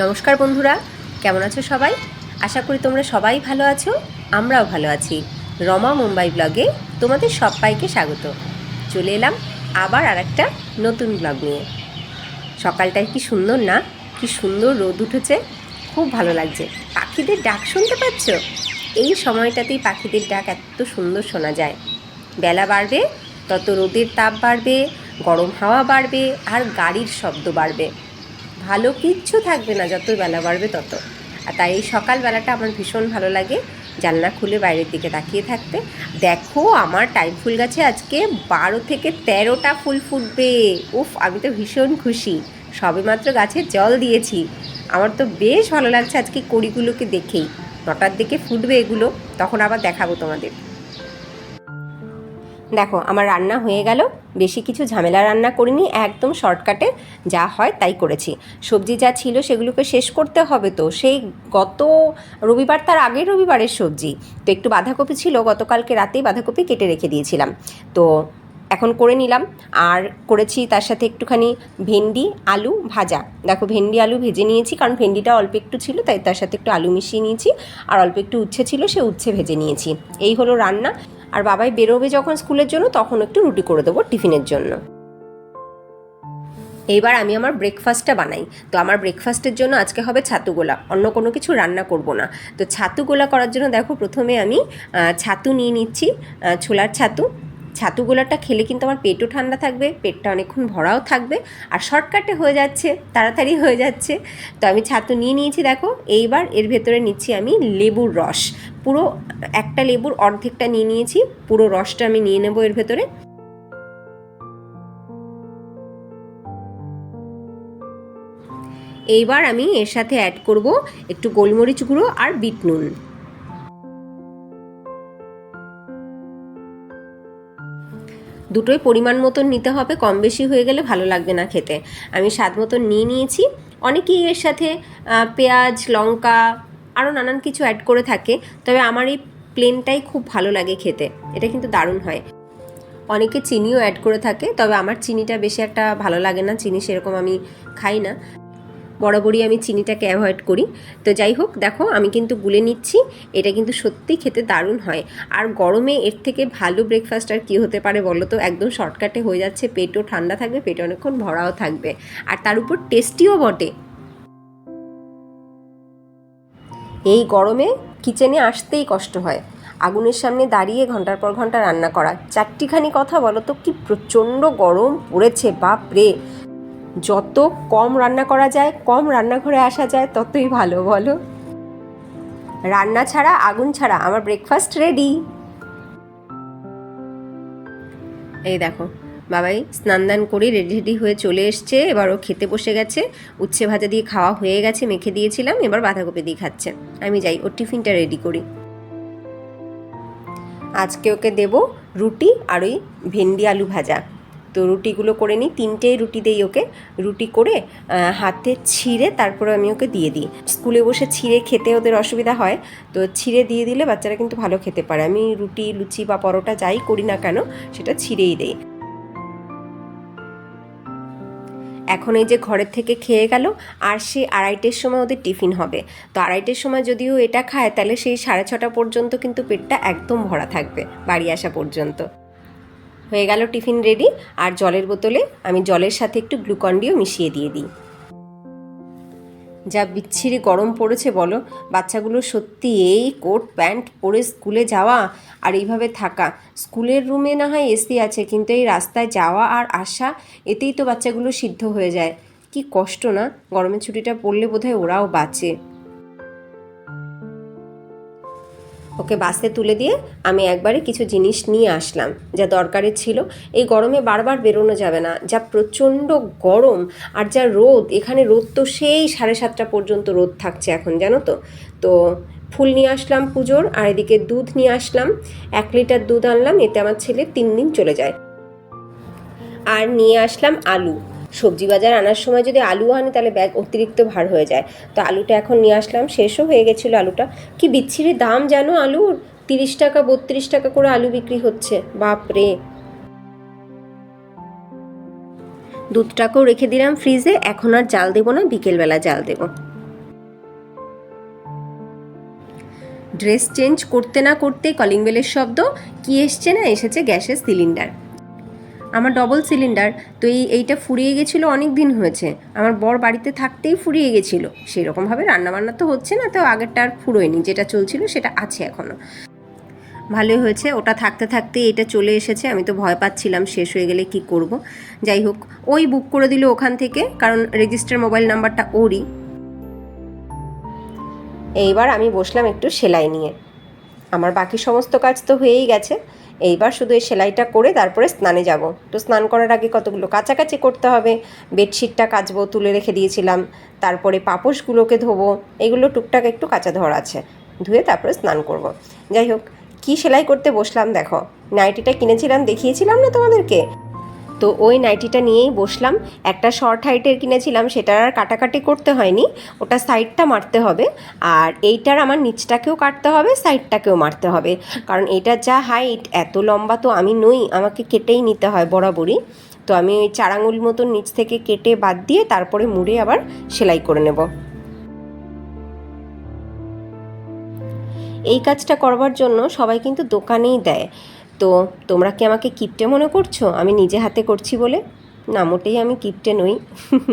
নমস্কার বন্ধুরা, কেমন আছো সবাই? আশা করি তোমরা সবাই ভালো আছো, আমরাও ভালো আছি। রমা মুম্বাই ব্লগে তোমাদের সবাইকে স্বাগত। চলে এলাম আবার আর একটা নতুন ব্লগ নিয়ে। সকালটা কি সুন্দর না? কি সুন্দর রোদ উঠেছে। খুব ভালো লাগছে। পাখিদের ডাক শুনতে পাচ্ছ? এই সময়টাতেই পাখিদের ডাক এত সুন্দর শোনা যায়। বেলা বাড়বে, তত রোদের তাপ বাড়বে, গরম হাওয়া বাড়বে, আর গাড়ির শব্দ বাড়বে। ভালো কিচ্ছু থাকবে না যত বেলা বাড়বে তত। আর তাই এই সকালবেলাটা আমার ভীষণ ভালো লাগে। জানলা খুলে বাইরের দিকে তাকিয়ে থাকতে। দেখো, আমার টাইম ফুল গাছে আজকে বারো থেকে তেরোটা ফুল ফুটবে। উফ, আমি তো ভীষণ খুশি। সবেমাত্র গাছে জল দিয়েছি। আমার তো বেশ ভালো লাগছে আজকে কড়িগুলোকে দেখেই। নটার দিকে ফুটবে এগুলো, তখন আবার দেখাবো তোমাদের। দেখো, আমার রান্না হয়ে গেল। বেশি কিছু ঝামেলা রান্না করিনি, একদম শর্টকাটে যা হয় তাই করেছি। সবজি যা ছিল সেগুলোকে শেষ করতে হবে তো। সেই গত রবিবার তার আগের রবিবারের সবজি। তো একটু বাঁধাকপি ছিল, গতকালকে রাতেই বাঁধাকপি কেটে রেখে দিয়েছিলাম। তো এখন করে নিলাম। আর করেছি তার সাথে একটুখানি ভেন্ডি, আলু ভাজা। দেখো, ভেন্ডি, আলু ভেজে নিয়েছি, কারণ ভেন্ডিটা অল্প একটু ছিল, তাই তার সাথে একটু আলু মিশিয়ে নিয়েছি। আর অল্প একটু উচ্ছে ছিল, সে উচ্ছে ভেজে নিয়েছি। এই হলো রান্না। আর বাবাই বেরোবে যখন স্কুলের জন্য, তখন একটু রুটি করে দেবো টিফিনের জন্য। এইবার আমি আমার ব্রেকফাস্টটা বানাই। তো আমার ব্রেকফাস্টের জন্য আজকে হবে ছাতু গোলা, অন্য কোনো কিছু রান্না করব না। তো ছাতু গোলা করার জন্য দেখো প্রথমে আমি ছাতু নিয়ে নিচ্ছি ছোলার ছাতু ছাতু গোলাটা খেলে কিন্তু আমার পেটও ঠান্ডা থাকবে, পেটটা অনেকক্ষণ ভরাও থাকবে আর শর্টকাটে হয়ে যাচ্ছে, তাড়াতাড়ি হয়ে যাচ্ছে। তো আমি ছাতু নিয়ে নিয়েছি দেখো, এইবার এর ভেতরে নিচ্ছি আমি লেবুর রস। পুরো একটা লেবুর অর্ধেকটা নিয়ে নিয়েছি, পুরো রসটা আমি নিয়ে নেব এর ভেতরে। এইবার আমি এর সাথে অ্যাড করব একটু গোলমরিচ গুঁড়ো আর বিট নুন। দুটোই পরিমাণ মতন নিতে হবে, কম বেশি হয়ে গেলে ভালো লাগবে না খেতে। আমি স্বাদ মতন নিয়ে নিয়েছি। অনেকেই এর সাথে পেঁয়াজ, লঙ্কা আরও নানান কিছু অ্যাড করে থাকে, তবে আমার এই প্লেনটাই খুব ভালো লাগে খেতে। এটা কিন্তু দারুণ হয়। অনেকে চিনিও অ্যাড করে থাকে, তবে আমার চিনিটা বেশি একটা ভালো লাগে না, চিনি সেরকম আমি খাই না। বরাবরই আমি চিনিটাকে অ্যাভয়েড করি। তো যাই হোক, দেখো আমি কিন্তু গুলে নিচ্ছি, এটা কিন্তু সত্যি খেতে দারুণ হয়। আর গরমে এর থেকে ভালো ব্রেকফাস্ট আর কী হতে পারে বলো তো? একদম শর্টকাটে হয়ে যাচ্ছে, পেটও ঠান্ডা থাকবে, পেটে অনেকক্ষণ ভরাও থাকবে। আর তার উপর টেস্টিও বটে। এই গরমে কিচেনে আসতেই কষ্ট হয়। আগুনের সামনে দাঁড়িয়ে ঘণ্টার পর ঘণ্টা রান্না করা। চারটিখানি কথা বলো তো? কি প্রচণ্ড গরম পড়েছে বাপ রে যত কম রান্না করা যায়, কম রান্নাঘরে আসা যায়, ততই ভালো, বলো। রান্না ছাড়া, আগুন ছাড়া, আমার ব্রেকফাস্ট রেডি এই দেখো, বাবাই স্নান দান করে রেডি রেডি হয়ে চলে এসছে। এবার ও খেতে বসে গেছে। উচ্ছে ভাজা দিয়ে খাওয়া হয়ে গেছে, মেখে দিয়েছিলাম, এবার বাঁধাকপি দিয়ে খাচ্ছে। আমি যাই, ওর টিফিনটা রেডি করি। আজকে ওকে দেব রুটি আর ওই ভেন্ডি আলু ভাজা। তো রুটিগুলো করে নিই। তিনটেই রুটি দেই ওকে। রুটি করে হাতে ছিঁড়ে তারপরে আমি ওকে দিয়ে দিই। স্কুলে বসে ছিঁড়ে খেতে ওদের অসুবিধা হয়। তো ছিঁড়ে দিয়ে দিলে বাচ্চারা কিন্তু ভালো খেতে পারে। আমি রুটি, লুচি বা পরোটা যাই করি না কেন, সেটা ছিঁড়েই দেই। এখন এই যে ঘরের থেকে খেয়ে গেল, আর সে আড়াইটের সময় ওদের টিফিন হবে। তো আড়াইটের সময় যদিও এটা খায়, তাহলে সেই সাড়ে ছটা পর্যন্ত কিন্তু পেটটা একদম ভরা থাকবে, বাড়ি আসা পর্যন্ত। হয়ে গেল টিফিন রেডি, আর জলের বোতলে আমি জলের সাথে একটু গ্লুকন্ডিও মিশিয়ে দিয়ে দিই। যা বিচ্ছিরি গরম পড়েছে বলো, বাচ্চাগুলো সত্যি এই কোট, প্যান্ট পরে স্কুলে যাওয়া আর এইভাবে থাকা। স্কুলের রুমে না হয় এসি আছে, কিন্তু এই রাস্তায় যাওয়া আর আসা, এতেই তো বাচ্চাগুলো সিদ্ধ হয়ে যায়। কি কষ্ট না, গরমের ছুটিটা পড়লে বোধহয় ওরাও বাঁচে। ওকে বাসে তুলে দিয়ে আমি একবারে কিছু জিনিস নিয়ে আসলাম, যা দরকারের ছিল। এই গরমে বারবার বেরোনো যাবে না, যা প্রচণ্ড গরম আর যা রোদ, এখানে রোদ তো সেই সাড়ে সাতটা পর্যন্ত রোদ থাকছে এখন, জানো তো? তো ফুল নিয়ে আসলাম পুজোর, আর এদিকে দুধ নিয়ে আসলাম। এক লিটার দুধ আনলাম, এতে আমার ছেলে তিন দিন চলে যায়। আর নিয়ে আসলাম আলু। সবজি বাজার আনার সময় যদি আলু আনে, তাহলে ব্যাগ অতিরিক্ত ভার হয়ে যায়। তো আলুটা এখন নিয়ে আসলাম, শেষও হয়ে গেছিল আলুটা। কি বিচ্ছিরি দাম জানো আলুর? তিরিশ টাকা, বত্রিশ টাকা করে আলু বিক্রি হচ্ছে। বাপরে! দুধটাকেও রেখে দিলাম ফ্রিজে, এখন আর জাল দেবো না, বিকেলবেলা জাল দেবো। ড্রেস চেঞ্জ করতে না করতে কলিং বেলের শব্দ, কি এসছে না এসেছে গ্যাসের সিলিন্ডার। আমার ডবল সিলিন্ডার তো এই, এইটা ফুরিয়ে গেছিল অনেক দিন হয়েছে। আমার বর বাড়িতে থাকতেই ফুরিয়ে গেছিল। সেই রকমভাবে রান্নাবান্না তো হচ্ছে না, তো আগেরটা আর ফুরোয়নি। যেটা চলছিল সেটা আছে এখনও ভালোই হয়েছে, ওটা থাকতে থাকতে এটা চলে এসেছে। আমি তো ভয় পাচ্ছিলাম, শেষ হয়ে গেলে কি করব। যাই হোক, ওই বুক করে দিল ওখান থেকে, কারণ রেজিস্টার মোবাইল নাম্বারটা ওরই। এইবার আমি বসলাম একটু সেলাই নিয়ে। আমার বাকি সমস্ত কাজ তো হয়েই গেছে। এইবার শুধু এই সেলাইটা করে তারপরে স্নানে যাব তো স্নান করার আগে কতগুলো কাছাকাছি করতে হবে, বেডশিটটা কাচবো, তুলে রেখে দিয়েছিলাম, তারপরে পাপোশগুলোকে ধোবো, এগুলো টুকটাক একটু কাঁচা ধর আছে, ধুয়ে তারপরে স্নান করব। যাই হোক, কী সেলাই করতে বসলাম দেখো, নাইটিটা কিনেছিলাম, দেখিয়েছিলাম না তোমাদেরকে তো ওই নাইটিটা নিয়েই বসলাম। একটা শর্ট হাইটের কিনেছিলাম, সেটার আর কাটাকাটি করতে হয়নি। ওটা সাইডটা মারতে হবে। আর এইটার আমার নিচটাকেও কাটতে হবে সাইডটাকেও মারতে হবে। কারণ এটা যা হাইট এত লম্বা তো আমি নই, আমাকে কেটেই নিতে হয় বরাবরই। তো আমি ওই আঙুল মতন নিচ থেকে কেটে বাদ দিয়ে তারপরে মুড়ে আবার সেলাই করে নেব। এই কাজটা করবার জন্য সবাই কিন্তু দোকানেই দেয়। তো তোমরা কি আমাকে কিপটে মনে করছ? আমি নিজে হাতে করছি বলে? না, মোটেই আমি কিপটে নই।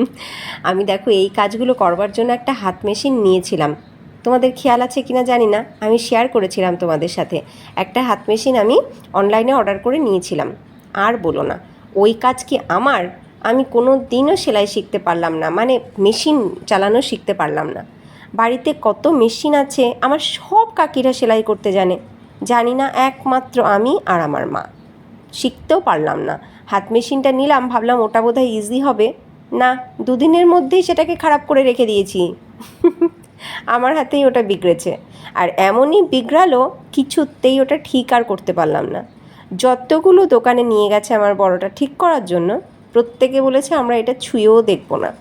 আমি দেখো, এই কাজগুলো করবার জন্য একটা হাত মেশিন নিয়েছিলাম। তোমাদের খেয়াল আছে কিনা জানি না। আমি শেয়ার করেছিলাম তোমাদের সাথে। একটা হাত মেশিন আমি অনলাইনে অর্ডার করে নিয়েছিলাম। আর বলো না, ওই কাজ কি আমার? আমি কোনো দিনও সেলাই শিখতে পারলাম না। মানে মেশিন চালানো শিখতে পারলাম না। বাড়িতে কত মেশিন আছে? আমার সব কাকিরা সেলাই করতে জানে। জানি না একমাত্র আমি আর আমার মা। শিখতেও পারলাম না। হাত মেশিনটা নিলাম, ভাবলাম ওটা বোধহয় ইজি হবে। না, দুদিনের মধ্যেই সেটাকে খারাপ করে রেখে দিয়েছি। আমার হাতেই ওটা বিগড়েছে। আর এমনই বিগড়ালো, কিছুতেই ওটা ঠিক আর করতে পারলাম না। যতগুলো দোকানে নিয়ে গেছে আমার বড়টা ঠিক করার জন্য, প্রত্যেকে বলেছে আমরা এটা ছুঁয়েও দেখব না।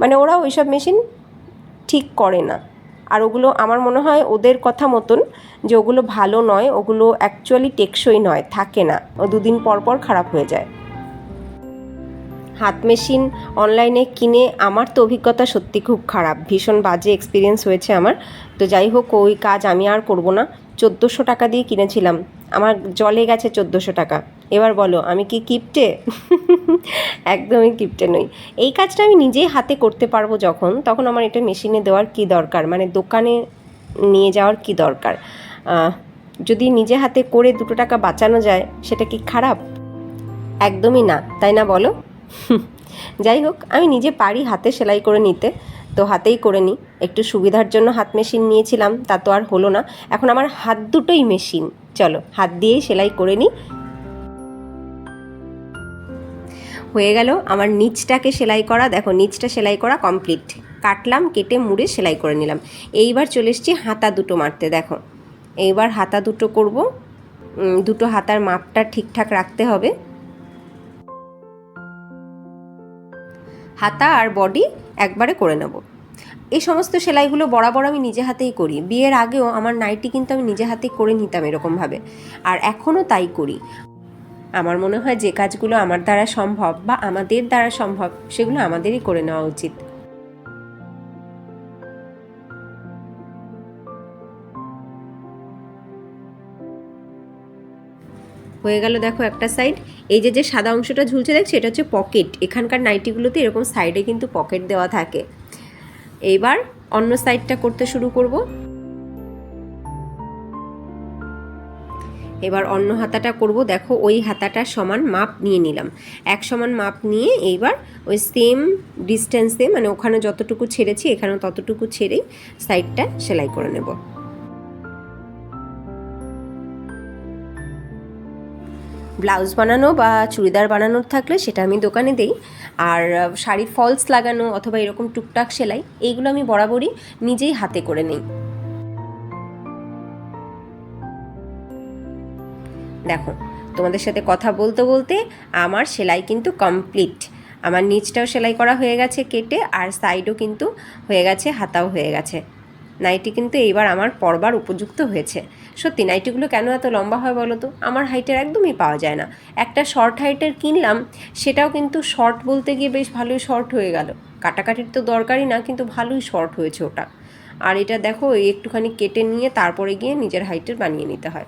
মানে ওরা ওইসব মেশিন ঠিক করে না। আর ওগুলো আমার মনে হয় ওদের কথা মতন যে ওগুলো ভালো নয়, ওগুলো অ্যাকচুয়ালি টেকসই নয়, থাকে না। ও দুদিন পর পর খারাপ হয়ে যায়। হাত মেশিন অনলাইনে কিনে আমার তো অভিজ্ঞতা সত্যি খুব খারাপ। ভীষণ বাজে এক্সপিরিয়েন্স হয়েছে আমার। তো যাই হোক, ওই কাজ আমি আর করব না। চোদ্দোশো টাকা দিয়ে কিনেছিলাম। আমার জলে গেছে চোদ্দোশো টাকা। এবার বলো, আমি কি কিপটে? একদমই কিপটে নই। এই কাজটা আমি নিজেই হাতে করতে পারব যখন, তখন আমার এটা মেশিনে দেওয়ার কি দরকার? মানে দোকানে নিয়ে যাওয়ার কি দরকার? যদি নিজে হাতে করে দুটো টাকা বাঁচানো যায়, সেটা কি খারাপ? একদমই না। তাই না বলো? যাই হোক, আমি নিজে পারি হাতে সেলাই করে নিতে। তো হাতেই করে নিই। একটু সুবিধার জন্য হাত মেশিন নিয়েছিলাম, তা তো আর হলো না। এখন আমার হাত দুটোই মেশিন। চলো, হাত দিয়েই সেলাই করে নিই। হয়ে গেল আমার নিচটাকে সেলাই করা। দেখো, নিচটা সেলাই করা কমপ্লিট। কাটলাম, কেটে, মুড়ে সেলাই করে নিলাম। এইবার চলে এসেছি হাতা দুটো মারতে, দেখো। এইবার হাতা দুটো করব। দুটো হাতার মাপটা ঠিকঠাক রাখতে হবে। হাতা আর বডি একবারে করে নেব। এই সমস্ত সেলাইগুলো বরাবর আমি নিজে হাতেই করি। বিয়ের আগেও আমার নাইটি কিন্তু আমি নিজে হাতেই করে নিতাম এরকমভাবে। আর এখনও তাই করি। আমার মনে হয় যে কাজগুলো আমার দ্বারা সম্ভব বা আমাদের দ্বারা সম্ভব, সেগুলো আমাদেরই করে নেওয়া উচিত। হয়ে গেল দেখো একটা সাইড এই যে যে সাদা অংশটা ঝুলছে, দেখছ? এটা হচ্ছে পকেট এখানকার নাইটিগুলোতে এরকম সাইডে কিন্তু পকেট দেওয়া থাকে। এইবার অন্য সাইডটা করতে শুরু করব। এবার অন্য হাতাটা করব। দেখো, ওই হাতাটা সমান মাপ নিয়ে নিলাম। এক সমান মাপ নিয়ে এইবার ওই সেম ডিস্টেন্সে মানে ওখানে যতটুকু ছেড়েছি, এখানেও ততটুকু ছেড়েই সাইডটা সেলাই করে নেব। ব্লাউজ বানানো বা চুড়িদার বানানোর থাকলে সেটা আমি দোকানে দেই। আর শাড়ির ফলস লাগানো অথবা এরকম টুকটাক সেলাই, এইগুলো আমি বরাবরই নিজেই হাতে করে নিই। দেখো, তোমাদের সাথে কথা বলতে বলতে আমার সেলাই কিন্তু কমপ্লিট। আমার নিচটাও সেলাই করা হয়ে গেছে কেটে, আর সাইডও কিন্তু হয়ে গেছে, হাতাও হয়ে গেছে। নাইটি কিন্তু এইবার আমার পরবার উপযুক্ত হয়েছে। সত্যি, নাইটিগুলো কেন এত লম্বা হয় বলো তো? আমার হাইটের একদমই পাওয়া যায় না। একটা শর্ট হাইটের কিনলাম, সেটাও কিন্তু শর্ট বলতে গিয়ে বেশ ভালোই শর্ট হয়ে গেল। কাটাকাটির তো দরকারই না, কিন্তু ভালোই শর্ট হয়েছে ওটা। আর এটা দেখো একটুখানি কেটে নিয়ে তারপরে গিয়ে নিজের হাইটের বানিয়ে নিতে হয়।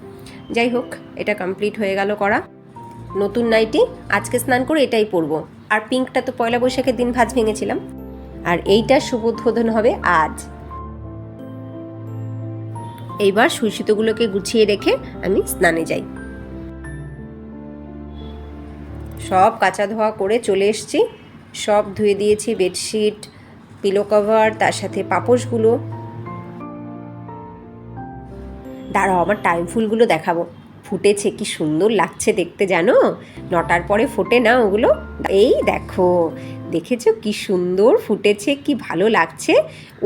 যাই হোক, এটা কমপ্লিট হয়ে গেল করা। নতুন নাইটি, আজকে স্নান করে এটাই পরবো। আর পিঙ্কটা তো পয়লা বৈশাখের দিন ভাঁজ ভেঙেছিলাম। আর এইটা শুভ উদ্বোধন হবে আজ। এইবার সুইসুতোগুলোকে গুছিয়ে রেখে আমি স্নানে যাই। সব কাঁচা ধোয়া করে চলে এসছি। সব ধুয়ে দিয়েছি বেডশিট পিলো কভার তার সাথে পাপোশগুলো। দাঁড়াও, আমার টাইম ফুলগুলো দেখাবো। ফুটেছে, কি সুন্দর লাগছে দেখতে জানো? নটার পরে ফোটে না ওগুলো? এই দেখো, দেখেছ কি সুন্দর ফুটেছে, কি ভালো লাগছে?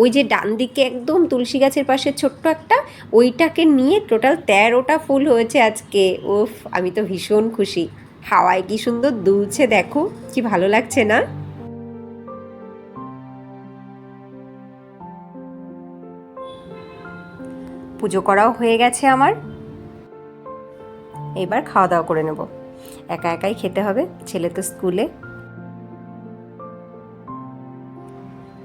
ওই যে ডান দিকে একদম তুলসী গাছের পাশে ছোট্ট একটা, ওইটাকে নিয়ে টোটাল তেরোটা ফুল হয়েছে আজকে। ওফ আমি তো ভীষণ খুশি। হাওয়ায় কি সুন্দর দুলছে, দেখো, কি ভালো লাগছে না? পুজো করাও হয়ে গেছে আমার। এবার খাওয়া দাওয়া করে নেব। একা একাই খেতে হবে, ছেলে তো স্কুলে।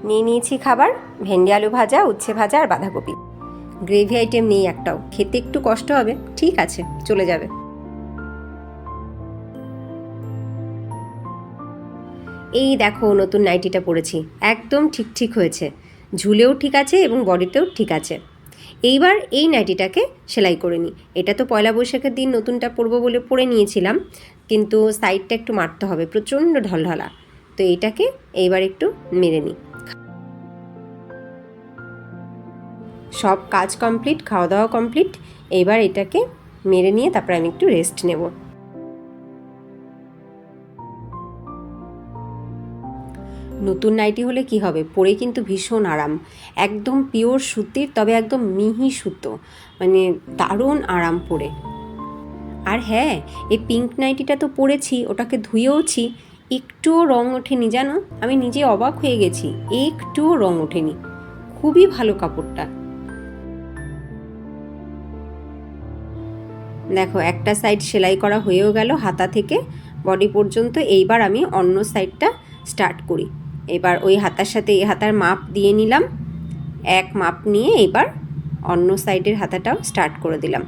নিয়ে নিয়েছি খাবার, ভেন্ডি, আলু ভাজা, উচ্ছে ভাজা আর বাঁধাকপি। গ্রেভি আইটেম নেই একটাও, খেতে একটু কষ্ট হবে, ঠিক আছে, চলে যাবে। এই দেখো নতুন নাইটিটা পরেছি, একদম ঠিক ঠিক হয়েছে। ঝুলেও ঠিক আছে এবং বডিতেও ঠিক আছে। এইবার এই নাইটিটাকে সেলাই করে নিই। এটা তো পয়লা বৈশাখের দিন নতুনটা পরবো বলে পরে নিয়েছিলাম, কিন্তু সাইডটা একটু মারতে হবে, প্রচণ্ড ঢলঢলা। তো এইটাকে এইবার একটু মেরে নিই। সব কাজ কমপ্লিট খাওয়া দাওয়া কমপ্লিট এইবার এটাকে মেরে নিয়ে তারপরে আমি একটু রেস্ট নেব। নতুন নাইটি হলে কি হবে? পরে কিন্তু ভীষণ আরাম। একদম পিওর সুতির, তবে একদম মিহি সুতো। মানে দারুণ আরাম পরে। আর হ্যাঁ এই পিঙ্ক নাইটিটা তো পরেছি, ওটাকে ধুয়েওছি। একটুও রং ওঠেনি, জানো? আমি নিজে অবাক হয়ে গেছি, একটুও রং ওঠেনি। খুবই ভালো কাপড়টা। দেখো, একটা সাইড সেলাই করা হয়েও গেল হাতা থেকে। বডি পর্যন্ত এইবার আমি অন্য সাইডটা স্টার্ট করি। এবার ওই হাতার সাথে এই হাতার মাপ দিয়ে নিলাম। এক মাপ নিয়ে এবার অন্য সাইডের হাতাটাও স্টার্ট করে দিলাম।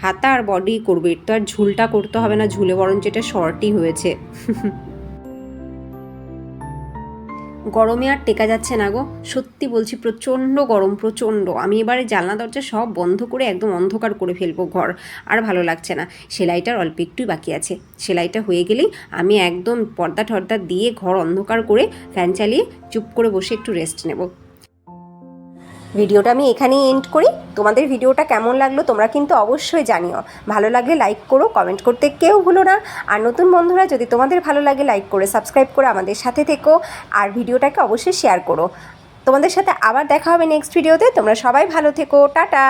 হাতা আর বডি করবে, এর তো আর ঝুলটা করতে হবে না, ঝুলে বরঞ্চ এটা শর্টই হয়েছে। গরমে আর টেকা যাচ্ছে না গো। সত্যি বলছি, প্রচণ্ড গরম, প্রচণ্ড। আমি এবারে জানলা, দরজা সব বন্ধ করে একদম অন্ধকার করে ফেলব ঘর। আর ভালো লাগছে না। সেলাইটার অল্প একটুই বাকি আছে। সেলাইটা হয়ে গেলেই আমি একদম পর্দা টর্দা দিয়ে ঘর অন্ধকার করে ফ্যান চালিয়ে চুপ করে বসে একটু রেস্ট নেব। ভিডিওটা আমি এখানেই এন্ড করি। তোমাদের ভিডিওটা কেমন লাগল তোমরা কিন্তু অবশ্যই জানিও। ভালো লাগলে লাইক করো কমেন্ট করতে কেউ ভুলো না। আর নতুন বন্ধুরা, যদি তোমাদের ভালো লাগে লাইক করে সাবস্ক্রাইব করে আমাদের সাথে থেকো। আর ভিডিওটাকে অবশ্যই শেয়ার করো। তোমাদের সাথে আবার দেখা হবে নেক্সট ভিডিওতে তোমরা সবাই ভালো থেকো। টাটা!